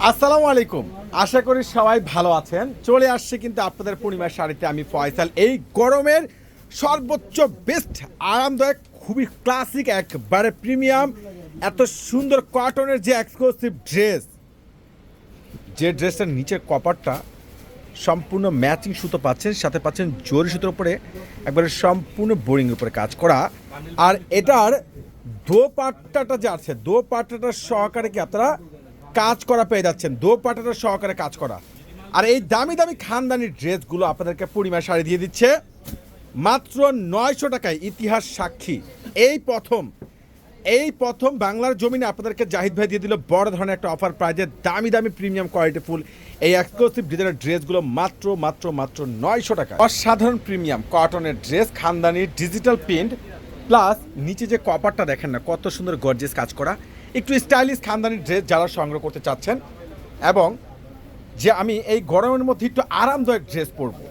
আসসালামু আলাইকুম। আশা করি সবাই ভালো আছেন। চলে আসছে কিন্তু আপনাদের পূর্ণিমার শাড়িতে আমি ফয়সাল। এই গরমের সর্বোচ্চ বেস্ট আরামদায়ক, খুবই ক্লাসিক একবারে প্রিমিয়াম এত সুন্দর কটনের যে এক্সক্লুসিভ ড্রেস যে ড্রেসটার নিচের কপারটা সম্পূর্ণ ম্যাচিং সুতো পাচ্ছেন, সাথে পাচ্ছেন জরি সুতোর উপরে, একবারে সম্পূর্ণ বোরিং উপরে কাজ করা। আর এটার দো পাট্টাটা যে আছে দো পাট্টাটা সহকারে কি আপনারা কাজ করা পেয়ে যাচ্ছেন। দো পাট্টাটা সহকারে কাজ করা। আর এই দামি দামি খানদানি ড্রেসগুলো আপনাদেরকে পূর্ণিমা শাড়ি দিয়ে দিচ্ছে। মাত্র নয়শো টাকায় ইতিহাস সাক্ষী। এই প্রথম এই প্রথম বাংলার জমিনে আপনাদেরকে জাহিদ ভাই দিয়ে দিল বড় ধরনের একটা অফার প্রাইজে দামি দামি প্রিমিয়াম কোয়ালিটি ফুল। এই এক্সক্লুসিভ ডিজাইনের ড্রেসগুলো মাত্র মাত্র মাত্র নয়শো টাকা অসাধারণ প্রিমিয়াম কটনের ড্রেস, খানদানি, ডিজিটাল প্রিন্ট। প্লাস নিচে যে কপারটা দেখেন না, কত সুন্দর গর্জেস কাজ করা। একটু স্টাইলিশ খানদানি ড্রেস যারা সংগ্রহ করতে চাচ্ছেন এবং যে আমি এই গরমের মধ্যে একটু আরামদায়ক ড্রেস পরবো।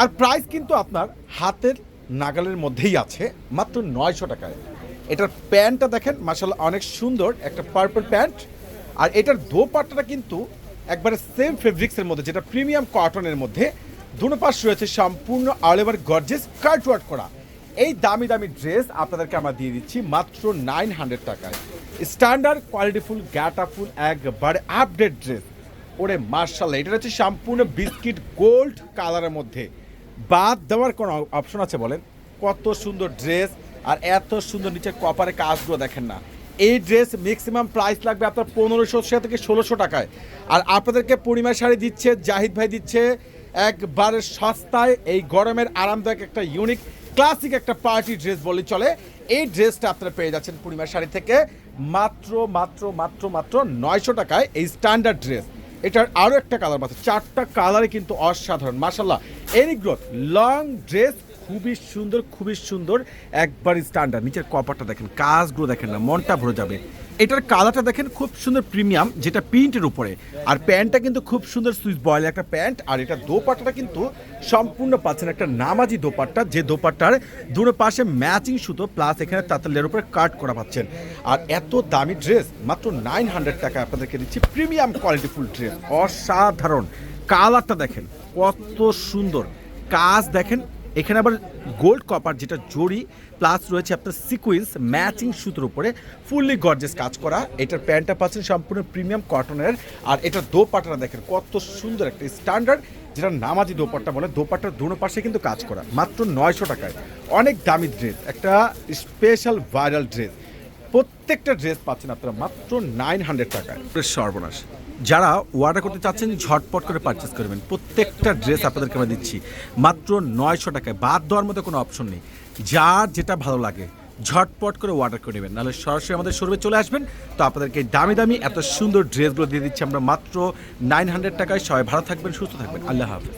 আর প্রাইস কিন্তু আপনার হাতের নাগালের মধ্যেই আছে, মাত্র নয়শো টাকায়। এটার প্যান্টটা দেখেন মার্শাল অনেক সুন্দর, একটা পার্পল প্যান্ট। আর এটার দোপাট্টাটা কিন্তু একবারে সেম ফেব্রিক্সের মধ্যে, যেটা প্রিমিয়াম কটনের মধ্যে। দুনো পাশ রয়েছে সম্পূর্ণ all over gorgeous cut work করা। এই দামি দামি ড্রেস আপনাদেরকে আমরা দিয়ে দিচ্ছি মাত্র নাইন হান্ড্রেড টাকায়। স্ট্যান্ডার্ড কোয়ালিটিফুল গ্যাটাফুল একবারে আপডেট ড্রেস ওরে মার্শাল্লাহ এটা হচ্ছে সম্পূর্ণ বিস্কিট গোল্ড কালারের মধ্যে। বাদ দেওয়ার কোনো অপশন আছে বলেন? কত সুন্দর ড্রেস আর এত সুন্দর নিচের কপারে কাজগুলো দেখেন না। এই ড্রেস ম্যাক্সিমাম প্রাইস লাগবে আপনার পনেরোশো থেকে ষোলোশো টাকায়। আর আপনাদেরকে পূর্ণিমা শাড়ি দিচ্ছে, জাহিদ ভাই দিচ্ছে, একবারে সস্তায়, এই গরমের আরামদায়ক একটা ইউনিক ক্লাসিক একটা পার্টি ড্রেস বলে চলে। এই ড্রেসটা আপনারা পেয়ে যাচ্ছেন পূর্ণিমার শাড়ি থেকে। মাত্র মাত্র মাত্র মাত্র নয়শো টাকায় এই স্ট্যান্ডার্ড ড্রেস এটার আরও একটা কালার আছে চারটা কালারে কিন্তু অসাধারণ। মাসাল্লাহ এরি গ্রোথ লং ড্রেস খুবই সুন্দর খুবই সুন্দর। একবার স্ট্যান্ডার্ড নিচের কপারটা দেখেন, কাজগুলো দেখেন না, মনটা ভরে যাবে। এটার কালারটা দেখেন খুব সুন্দর প্রিমিয়াম, যেটা প্রিন্টের উপরে। আর প্যান্টটা কিন্তু খুব সুন্দর সুইচ বয়েল একটা প্যান্ট, আর এটা দোপাট্টাটা কিন্তু সম্পূর্ণ পাচ্ছেন একটা নামাজি দোপাট্টা, যে দোপাট্টার দুটো পাশে ম্যাচিং সুতো, প্লাস এখানে তাতালের উপরে কাট করা পাচ্ছেন। আর এত দামি ড্রেস, মাত্র নাইন হান্ড্রেড টাকা আপনাদেরকে দিচ্ছি, প্রিমিয়াম কোয়ালিটি ফুল ড্রেস, অসাধারণ। কালারটা দেখেন, কত সুন্দর। কাজ দেখেন এখানে আবার গোল্ড কপার যেটা জড়ি প্লাস রয়েছে আপনার সিকুয়েন্স ম্যাচিং সুতোর উপরে ফুললি গর্জেস কাজ করা। এটার প্যান্টটা পাচ্ছেন সম্পূর্ণ প্রিমিয়াম কটনের আর এটার দোপাট্টাটা দেখেন, কত সুন্দর একটা স্ট্যান্ডার্ড যেটা নামাজি দোপাট্টা বলে। দোপাট্টার দুনো পাশে কিন্তু কাজ করা, মাত্র নয়শো টাকায়। অনেক দামি ড্রেস একটা স্পেশাল ভাইরাল ড্রেস প্রত্যেকটা ড্রেস পাচ্ছেন আপনারা মাত্র নাইন হান্ড্রেড টাকায়। সর্বনাশ। যারা অর্ডার করতে চাচ্ছেন, ঝটপট করে পারচেস করবেন প্রত্যেকটা ড্রেস আপনাদেরকে আমরা দিচ্ছি। মাত্র নয়শো টাকায়। বাদ দেওয়ার মতো কোনো অপশন নেই। যার যেটা ভালো লাগে, ঝটপট করে অর্ডার করে নেবেন। নাহলে সরাসরি আমাদের শোরুমে চলে আসবেন। তো আপনাদেরকে দামি দামি এত সুন্দর ড্রেসগুলো দিয়ে দিচ্ছি আমরা মাত্র নাইন হান্ড্রেড টাকায়। সবাই ভালো থাকবেন, সুস্থ থাকবেন। আল্লাহ হাফেজ।